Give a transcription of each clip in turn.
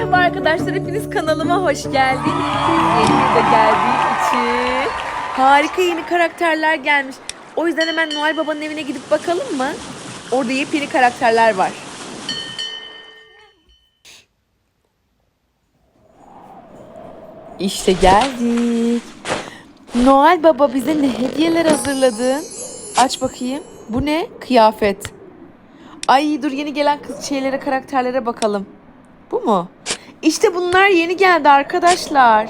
Merhaba arkadaşlar, hepiniz kanalıma hoş geldiniz. Yeni de geldiğim için harika yeni karakterler gelmiş. O yüzden hemen Noel Baba'nın evine gidip bakalım mı? Orada yepyeni karakterler var. İşte geldik. Noel Baba bize ne hediyeler hazırladın? Aç bakayım. Bu ne? Kıyafet. Ay dur yeni gelen kız şeylere karakterlere bakalım. Bu mu? İşte bunlar yeni geldi arkadaşlar.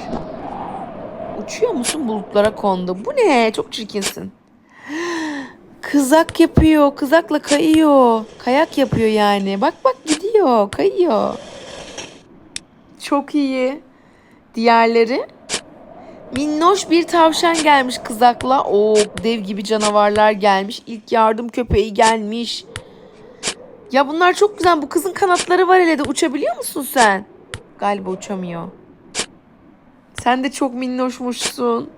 Uçuyor musun bulutlara kondu. Bu ne? Çok çirkinsin. Kızak yapıyor. Kızakla kayıyor. Kayak yapıyor yani. Bak bak gidiyor. Kayıyor. Çok iyi. Diğerleri? Minnoş bir tavşan gelmiş kızakla. Oo dev gibi canavarlar gelmiş. İlk yardım köpeği gelmiş. Ya bunlar çok güzel. Bu kızın kanatları var hele de uçabiliyor musun sen? Galiba uçamıyor. Sen de çok minnoşmuşsun.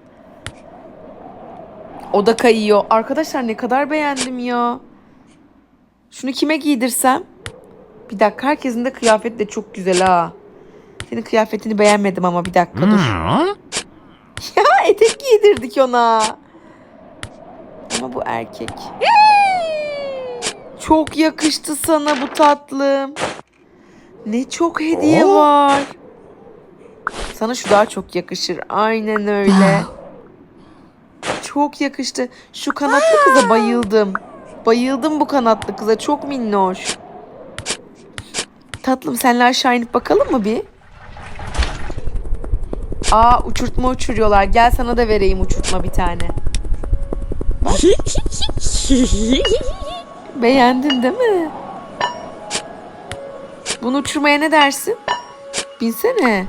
O da kayıyor. Arkadaşlar ne kadar beğendim ya. Şunu kime giydirsem? Bir dakika herkesin de kıyafeti de çok güzel ha. Senin kıyafetini beğenmedim ama bir dakika dur. Ya etek giydirdik ona. Ama bu erkek. Çok yakıştı sana bu tatlım. Ne çok hediye var. Sana şu daha çok yakışır. Aynen öyle. Çok yakıştı. Şu kanatlı kıza bayıldım. Bayıldım bu kanatlı kıza. Çok minnoş. Tatlım senle aşağı inip bakalım mı bir? Aa uçurtma uçuruyorlar. Gel sana da vereyim uçurtma bir tane. Beğendin değil mi? Bunu uçurmaya ne dersin? Binsene.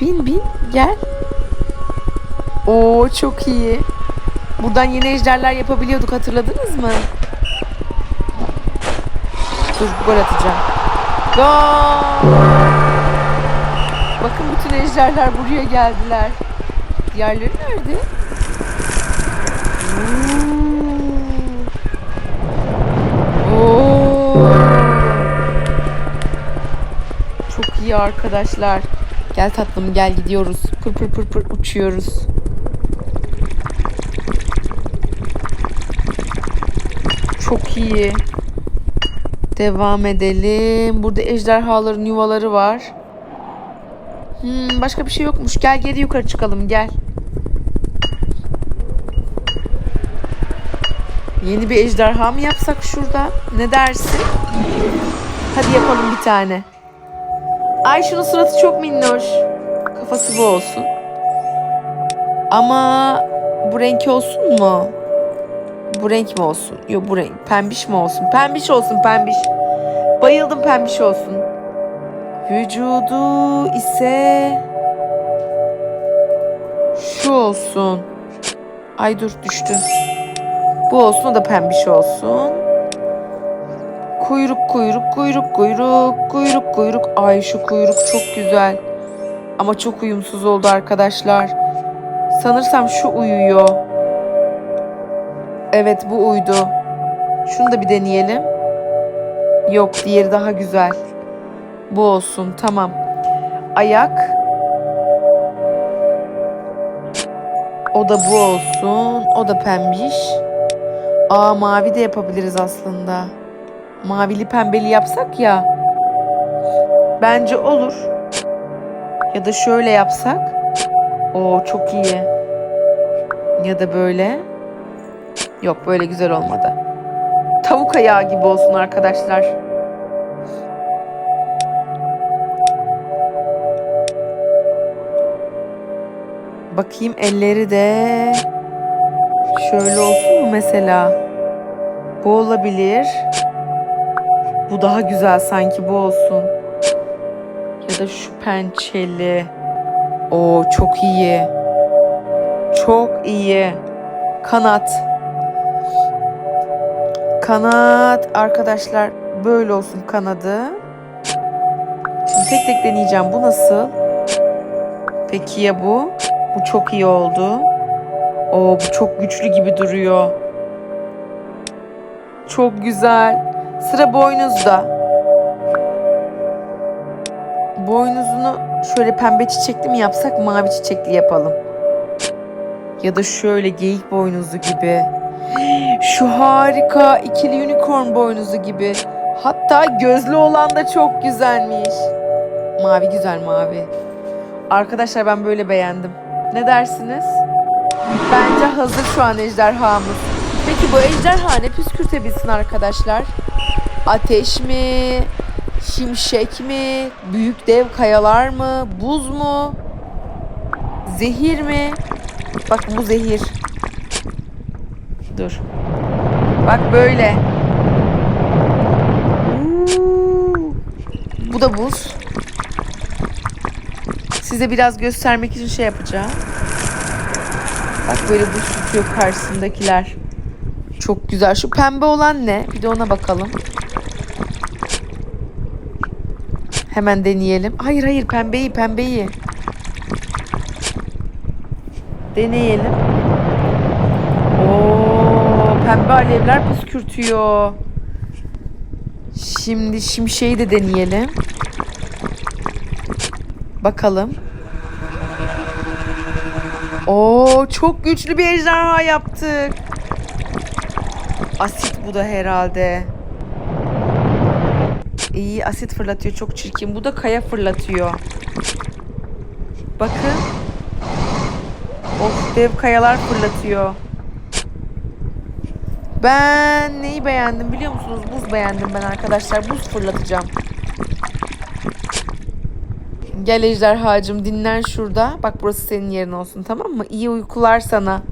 Bin bin gel. Oo çok iyi. Buradan yeni ejderler yapabiliyorduk hatırladınız mı? Dur gol atacağım. Gol! Bakın bütün ejderler buraya geldiler. Diğerleri nerede? Oo. Oo. İyi arkadaşlar. Gel tatlım gel gidiyoruz. Pır pır pır pır uçuyoruz. Çok iyi. Devam edelim. Burada ejderhaların yuvaları var. Hmm, başka bir şey yokmuş. Gel geri yukarı çıkalım gel. Yeni bir ejderha mı yapsak şurada? Ne dersin? Hadi yapalım bir tane. Ay şunun suratı çok minnoş. Kafası bu olsun. Ama bu renk olsun mu? Bu renk mi olsun? Yok bu renk. Pembiş mi olsun? Pembiş olsun pembiş. Bayıldım pembiş olsun. Vücudu ise şu olsun. Ay dur düştü. Bu olsun da pembiş olsun. Kuyruk kuyruk kuyruk kuyruk kuyruk kuyruk. Ay şu kuyruk çok güzel. Ama çok uyumsuz oldu arkadaşlar. Sanırsam şu uyuyor. Evet bu uydu. Şunu da bir deneyelim. Yok diğeri daha güzel. Bu olsun tamam. Ayak. O da bu olsun. O da pembiş. Aa mavi de yapabiliriz aslında. Mavili pembeli yapsak ya. Bence olur. Ya da şöyle yapsak. Oo çok iyi. Ya da böyle. Yok böyle güzel olmadı. Tavuk ayağı gibi olsun arkadaşlar. Bakayım elleri de şöyle olsun mu mesela? Bu olabilir. Bu daha güzel sanki bu olsun. Ya da şu pençeli. Oo çok iyi. Çok iyi. Kanat. Kanat arkadaşlar böyle olsun kanadı. Şimdi tek tek deneyeceğim. Bu nasıl? Peki ya bu? Bu çok iyi oldu. Oo bu çok güçlü gibi duruyor. Çok güzel. Sıra boynuzda. boynuzunu şöyle pembe çiçekli mi yapsak mavi çiçekli yapalım. Ya da şöyle geyik boynuzu gibi. Şu harika ikili unicorn boynuzu gibi. Hatta gözlü olan da çok güzelmiş. Mavi güzel mavi. Arkadaşlar ben böyle beğendim. Ne dersiniz? Bence hazır şu an ejderhamız. Peki bu ejderha ne püskürtebilsin arkadaşlar? Ateş mi? Şimşek mi? Büyük dev kayalar mı? Buz mu? Zehir mi? Bak bu zehir. Dur. Bak böyle. Bu da buz. Size biraz göstermek için şey yapacağım. Bak böyle buz tutuyor karşısındakiler. Çok güzel. Şu pembe olan ne? Bir de ona bakalım. Hemen deneyelim. Hayır hayır pembeyi pembeyi. Deneyelim. Oo, pembe alevler püskürtüyor. Şimdi şimşeği de deneyelim. Bakalım. Oo, çok güçlü bir ejderha yaptık. Asit bu da herhalde. İyi asit fırlatıyor çok çirkin. Bu da kaya fırlatıyor. Bakın. Of dev kayalar fırlatıyor. Ben neyi beğendim biliyor musunuz? Buz beğendim ben arkadaşlar. Buz fırlatacağım. Gel ejderhacığım dinlen şurada. Bak burası senin yerin olsun tamam mı? İyi uykular sana.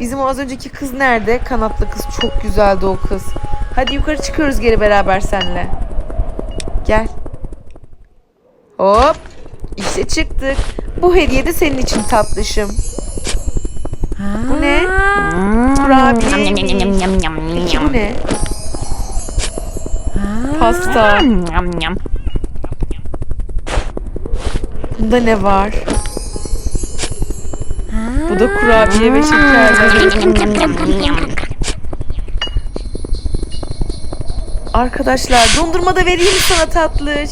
Bizim az önceki kız nerede? Kanatlı kız. Çok güzeldi o kız. Hadi yukarı çıkıyoruz geri beraber seninle. Hop. İşte çıktık. Bu hediye de senin için tatlışım. Bu ne? Kurabiye. Peki bu ne? Pasta. Bunda ne var? Bu da kurabiye ve şekerler. Arkadaşlar dondurma da vereyim sana tatlış?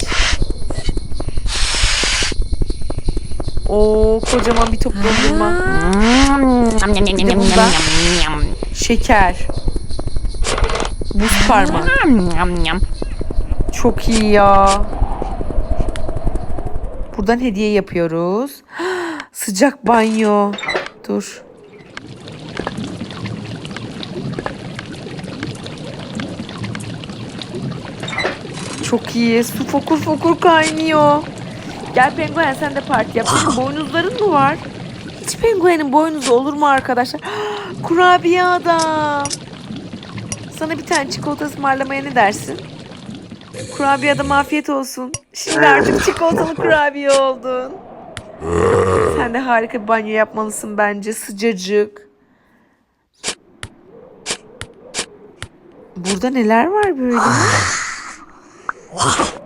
Oo kocaman bir top dondurma. Şeker. Buz yum. Çok iyi ya. Buradan hediye yapıyoruz. Sıcak banyo. Dur. Çok iyi. Su fokur fokur kaynıyor. Gel penguen sen de parti yap. Senin boynuzların mı var? Hiç penguenin boynuzu olur mu arkadaşlar? Kurabiye adam. Sana bir tane çikolata ısmarlamaya ne dersin? Kurabiye adam afiyet olsun. Şimdi artık çikolatalı kurabiye oldun. Sen de harika bir banyo yapmalısın bence. Sıcacık. Burada neler var böyle?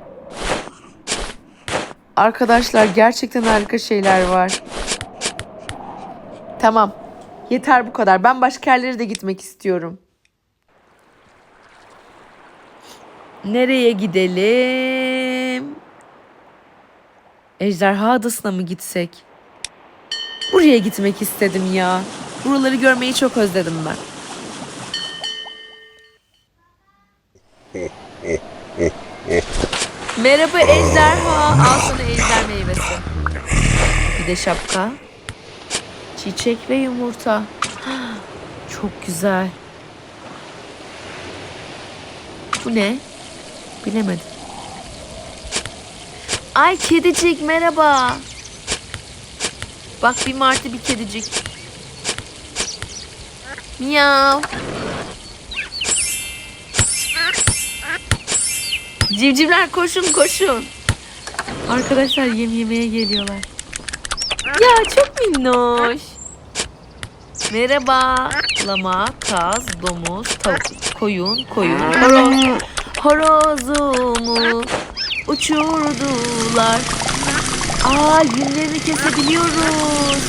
Arkadaşlar gerçekten harika şeyler var. Tamam. Yeter bu kadar. Ben başka yerlere de gitmek istiyorum. Nereye gidelim? Ejderha Adası'na mı gitsek? Buraya gitmek istedim ya. Buraları görmeyi çok özledim ben. Merhaba ejderha. Al sana ejder meyvesi. Bir de şapka. Çiçek ve yumurta. Çok güzel. Bu ne? Bilemedim. Ay kedicik merhaba. Bak bir martı bir kedicik. Miyav. Civcivler koşun koşun. Arkadaşlar yem yemeye geliyorlar. Ya çok minnoş. Merhaba. Lama, kaz, domuz, tavuk, koyun, koyun, horoz. Horozumu uçurdular. Aa yünlerini kesebiliyoruz.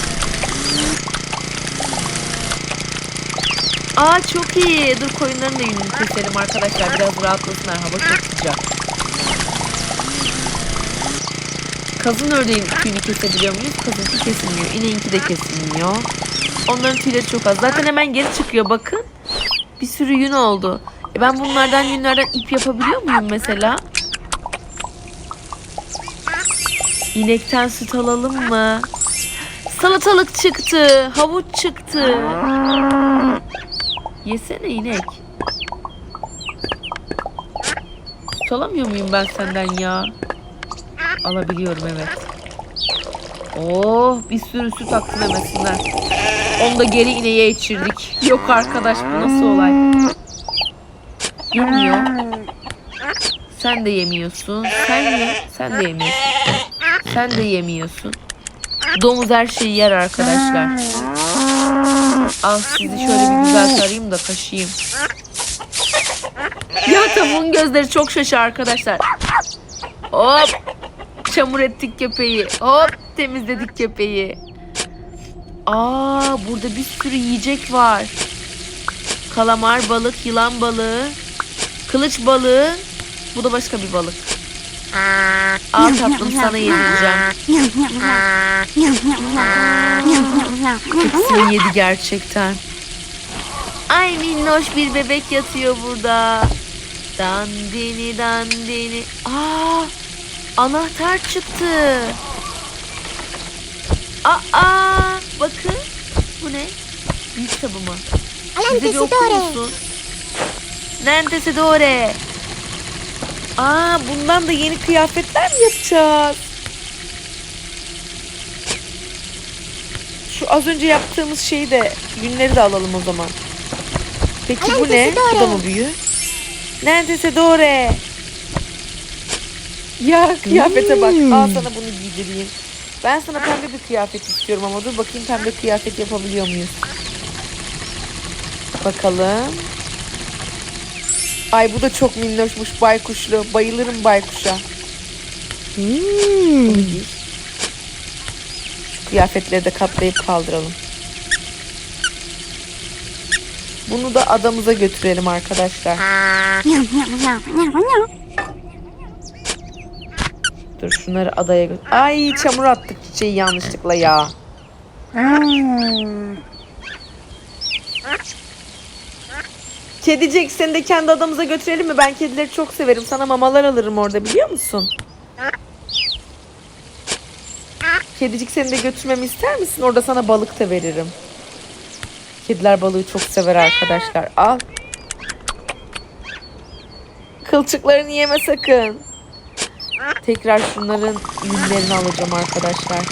Aa çok iyi. Dur koyunların da yününü keselim arkadaşlar. Biraz rahatlasınlar. Hava çok sıcak. Kazın ördeğin tüyünü kesebiliyor muyuz? Kazınki kesilmiyor. İneğinki de kesilmiyor. Onların tüyleri çok az. Zaten hemen geri çıkıyor bakın. Bir sürü yün oldu. E ben bunlardan yünlerden ip yapabiliyor muyum mesela? İnekten süt alalım mı? Salatalık çıktı. Havuç çıktı. Yesene inek. Süt alamıyor muyum ben senden ya? Alabiliyorum evet. Oh bir sürü süt aktı demesinden. Onu da geri ineğe içirdik. Yok arkadaş bu nasıl olay? Yemiyor. Sen de yemiyorsun. Sen ye. Sen de yemiyorsun. Sen de yemiyorsun. Domuz her şeyi yer arkadaşlar. Al sizi şöyle bir güzel sarayım da kaşıyım. Ya tavuğun gözleri çok şaşı arkadaşlar. Hop. Çamur ettik köpeği. Hop temizledik köpeği. Aa burada bir sürü yiyecek var. Kalamar balık, yılan balığı, kılıç balığı. Bu da başka bir balık. Al tatlım sana yedireceğim. Hepsini yedi gerçekten. Ay minnoş bir bebek yatıyor burada. Dandini dandini. Aa, anahtar çıktı. Aa, bakın. Bu ne? Büyük kitabı mı? Bize bir okur musun? Nentesi. Aa, bundan da yeni kıyafetler mi yapacağız? Şu az önce yaptığımız şeyi de günleri de alalım o zaman. Peki bu ne? Bu da mı büyü? Neredeyse doğru. Ya kıyafete bak. Al sana bunu giydireyim. Ben sana pembe bir kıyafet istiyorum ama dur bakayım pembe kıyafet yapabiliyor muyuz? Bakalım. Ay bu da çok minnoşmuş baykuşlu. Bayılırım baykuşa. Giy. Şu kıyafetleri de katlayıp kaldıralım. Bunu da adamıza götürelim arkadaşlar. Dur şunları adaya götür. Ay çamur attık çiçeği yanlışlıkla ya. Kedicik seni de kendi adamıza götürelim mi? Ben kedileri çok severim. Sana mamalar alırım orada biliyor musun? Kedicik seni de götürmemi ister misin? Orada sana balık da veririm. Kediler balığı çok sever arkadaşlar. Al. Kılçıklarını yeme sakın. Tekrar şunların yünlerini alacağım arkadaşlar.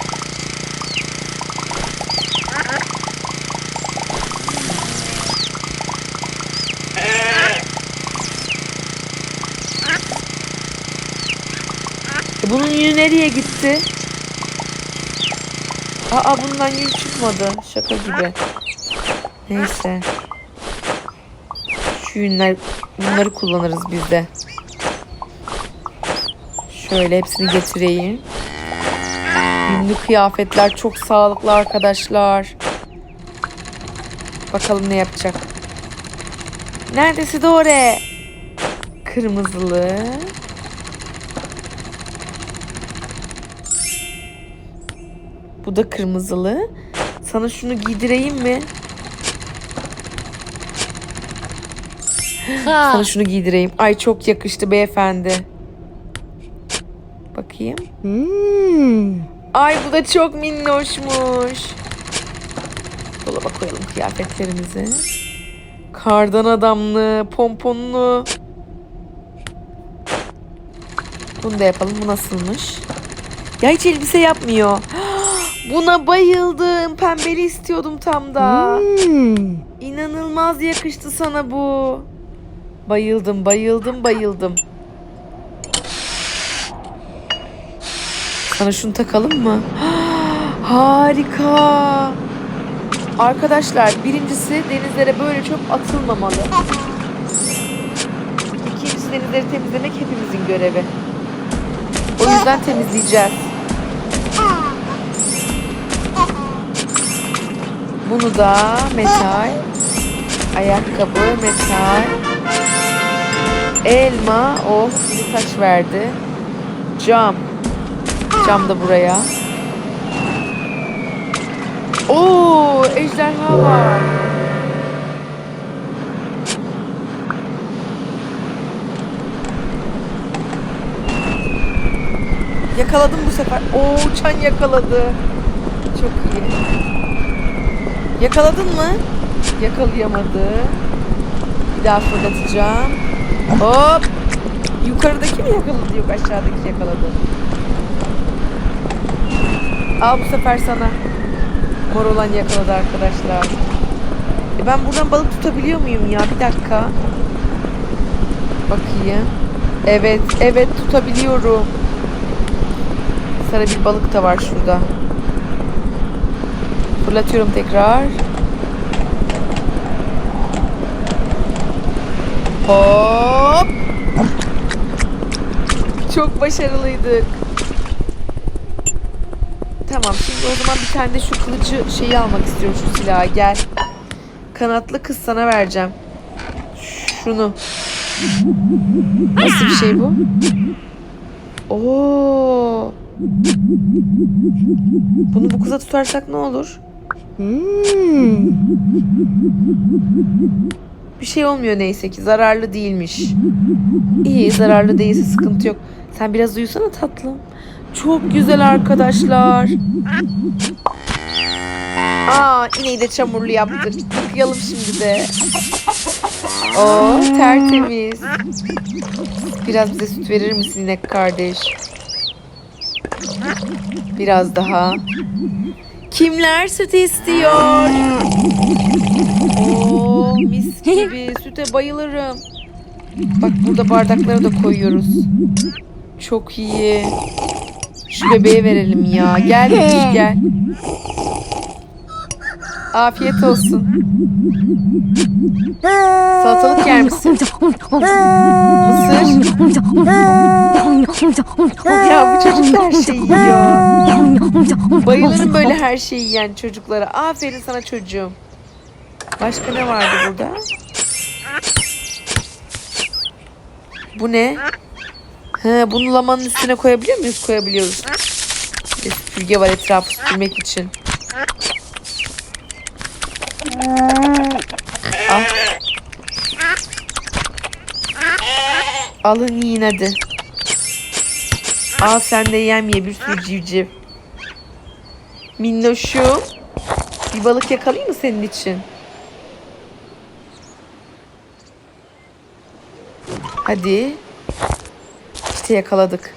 E bunun yünü nereye gitti? Aa bundan yün çıkmadı. Şaka gibi. Neyse. Şu yünler bunları kullanırız biz de. Şöyle hepsini getireyim. Yünlü kıyafetler çok sağlıklı arkadaşlar. Bakalım ne yapacak. Neredesi doğru? Kırmızılı. Bu da kırmızılı. Sana şunu giydireyim mi? Sana şunu giydireyim. Ay çok yakıştı beyefendi. Bakayım. Ay bu da çok minnoşmuş. Dolaba koyalım kıyafetlerimizi. Kardan adamlı, pomponlu. Bunu da yapalım. Bu nasılmış? Ya hiç elbise yapmıyor. Buna bayıldım. Pembeli istiyordum tam da. İnanılmaz yakıştı sana bu. Bayıldım, bayıldım, bayıldım. Sana şunu takalım mı? Harika. Arkadaşlar birincisi denizlere böyle çöp atılmamalı. İkincisi denizleri temizlemek hepimizin görevi. O yüzden temizleyeceğiz. Bunu da metal, ayakkabı, metal, elma, oh bir taş verdi, cam. Atacağım da buraya. Oo, ejderha var. Yakaladım bu sefer. Oo, uçan yakaladı. Çok iyi. Yakaladın mı? Yakalayamadı. Bir daha fırlatacağım. Hop. Yukarıdaki mi yakaladı? Yok aşağıdaki yakaladı. Al bu sefer sana. Mor olan yakaladı arkadaşlar. E ben buradan balık tutabiliyor muyum ya? Bir dakika. Bakayım. Evet, evet tutabiliyorum. Sarı bir balık da var şurada. Fırlatıyorum tekrar. Hop. Çok başarılıydık. Tamam şimdi o zaman bir tane de şu kılıcı şeyi almak istiyorum şu silahı gel. Kanatlı kız sana vereceğim. Şunu. Nasıl bir şey bu? Oo. Bunu bu kıza tutarsak ne olur? Hmm. Bir şey olmuyor neyse ki zararlı değilmiş. İyi zararlı değilse sıkıntı yok. Sen biraz uyusana tatlım. Çok güzel arkadaşlar. Aa ineği de çamurlu yaptık. Yıkayalım şimdi de. Oo tertemiz. Biraz bize süt verir misin inek kardeş? Biraz daha. Kimler süt istiyor? Oo mis gibi. Süte bayılırım. Bak burada bardakları da koyuyoruz. Çok iyi. Şu bebeğe verelim ya. Gel gel. Afiyet olsun. Salatalık yer misin? Mısır. Ya bu çocuk her şeyi yiyor. Bayılırım böyle her şeyi yiyen çocuklara. Aferin sana çocuğum. Başka ne vardı burada? Bu ne? He, bunu lamanın üstüne koyabiliyor muyuz? Koyabiliyoruz. Bir süpürge var etrafı süpürmek için. Al. Alın yiyin hadi. Al sen de yem ye bir sürü civciv. Minnoşum. Bir balık yakalayayım mı senin için? Hadi. İşte yakaladık.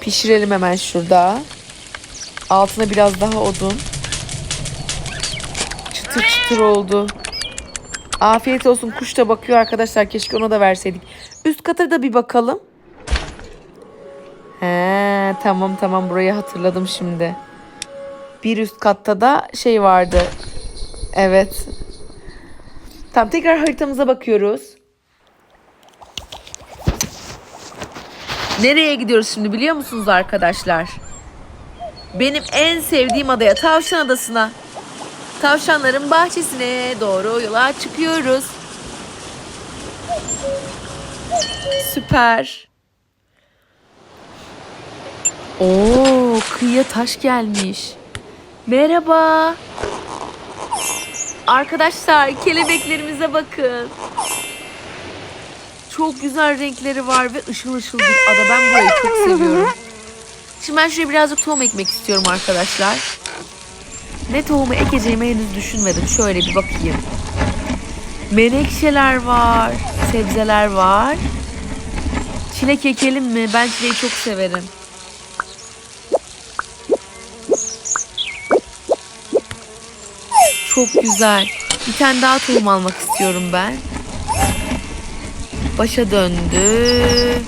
Pişirelim hemen şurada. Altına biraz daha odun. Çıtır çıtır oldu. Afiyet olsun. Kuş da bakıyor arkadaşlar. Keşke ona da verseydik. Üst kata da bir bakalım. He, tamam tamam burayı hatırladım şimdi. Bir üst katta da şey vardı. Evet. Tamam tekrar haritamıza bakıyoruz. Nereye gidiyoruz şimdi biliyor musunuz arkadaşlar? Benim en sevdiğim adaya, Tavşan Adası'na. Tavşanların bahçesine doğru yola çıkıyoruz. Süper. Oo, kıyıya taş gelmiş. Merhaba. Arkadaşlar kelebeklerimize bakın. Çok güzel renkleri var ve ışıl ışıl bir ada. Ben burayı çok seviyorum. Şimdi ben şuraya birazcık tohum ekmek istiyorum arkadaşlar. Ne tohumu ekeceğimi henüz düşünmedim. Şöyle bir bakayım. Menekşeler var. Sebzeler var. Çilek ekelim mi? Ben çileği çok severim. Çok güzel. Bir tane daha tohum almak istiyorum ben. Başa döndü.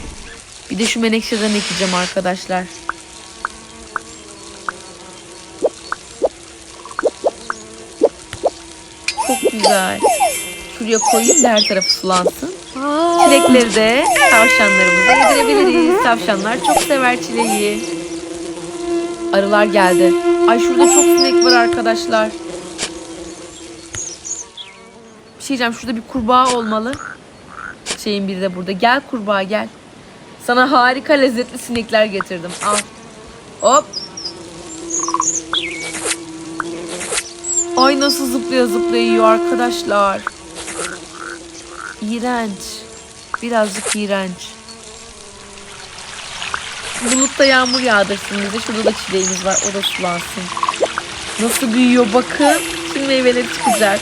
Bir de şu menekşeden ekeceğim arkadaşlar. Çok güzel. Şuraya koyayım da her tarafı sulansın. Çilekleri de tavşanlarımıza yedirebiliriz. Tavşanlar çok sever çileği. Arılar geldi. Ay şurada çok sinek var arkadaşlar. Bir şey diyeceğim. Şurada bir kurbağa olmalı. Şeyin biri de burada. Gel kurbağa gel. Sana harika lezzetli sinekler getirdim. Al. Hop. Ay nasıl zıplıyor zıplıyor yiyor arkadaşlar. İğrenç. Birazcık iğrenç. Bulutta yağmur yağdırsın bize. Şurada da çileğimiz var. O da sulansın. Nasıl büyüyor bakın. Şimdi meyveleri çıkacak.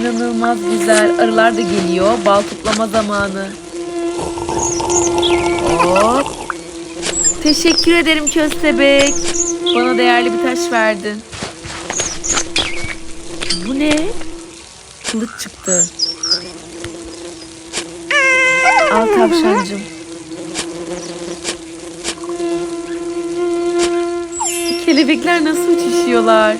İnanılmaz güzel. Arılar da geliyor. Bal toplama zamanı. Hop. Teşekkür ederim köstebek. Bana değerli bir taş verdin. Bu ne? Kılıç çıktı. Al tavşancım. Kelebekler nasıl uçuşuyorlar?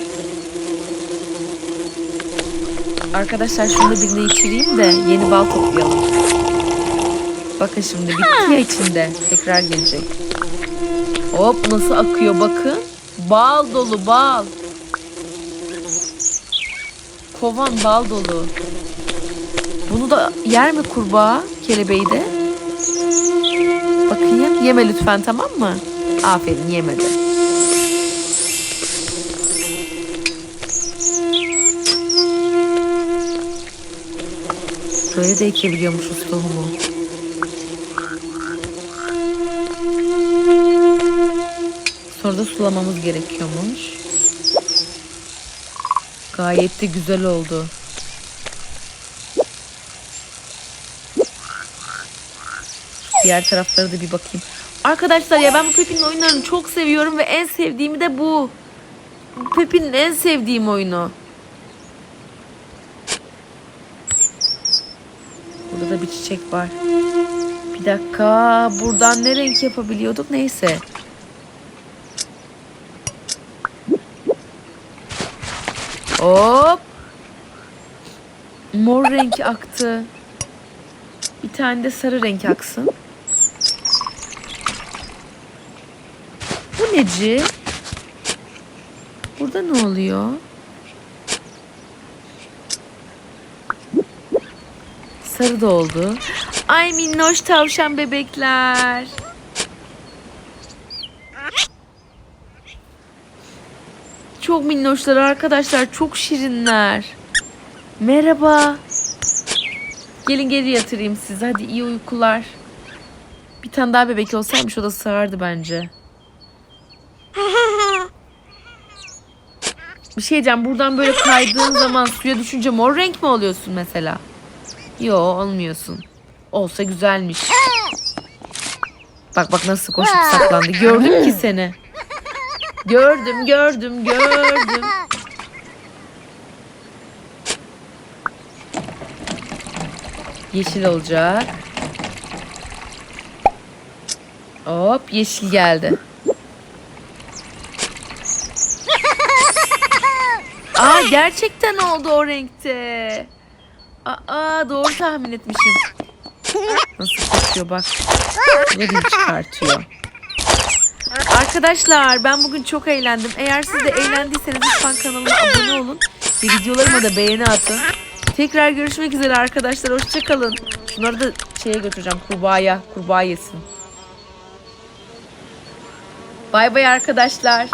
Arkadaşlar şunu birine içireyim de yeni bal toplayalım. Bakın şimdi bitti ya içinde. Tekrar gelecek. Hop nasıl akıyor bakın. Bal dolu bal. Kovan bal dolu. Bunu da yer mi kurbağa kelebeği de? Bakayım. Yeme lütfen tamam mı? Aferin yemedi. Böyle de ekebiliyormuşuz tohumu. Sonra da sulamamız gerekiyormuş. Gayet de güzel oldu. Diğer taraflara da bir bakayım. Arkadaşlar ya ben bu Pepi'nin oyunlarını çok seviyorum ve en sevdiğimi de bu. Pepi'nin en sevdiğim oyunu. Bir çiçek var. Bir dakika. Buradan ne renk yapabiliyorduk? Neyse. Hop. Mor renk aktı. Bir tane de sarı renk aksın. Bu neci? Burada ne oluyor? Sarı da. Ay minnoş tavşan bebekler. Çok minnoşlar arkadaşlar. Çok şirinler. Merhaba. Gelin geri yatırayım sizi. Hadi iyi uykular. Bir tane daha bebek olsaymış o da sığardı bence. Bir şey diyeceğim. Buradan böyle kaydığın zaman suya düşünce mor renk mi oluyorsun mesela? Yo olmuyorsun. Olsa güzelmiş. Bak bak nasıl koşup saklandı. Gördüm ki seni. Gördüm gördüm gördüm. Yeşil olacak. Hop yeşil geldi. Aa gerçekten oldu o renkte. Aa doğru tahmin etmişim. Nasıl koşuyor bak. Nereye çıkartıyor. Arkadaşlar ben bugün çok eğlendim. Eğer siz de eğlendiyseniz lütfen kanalıma abone olun. Ve videolarıma da beğeni atın. Tekrar görüşmek üzere arkadaşlar. Hoşçakalın. Şunları da şeye götüreceğim. Kurbağaya. Kurbağa yesin. Bay bay arkadaşlar.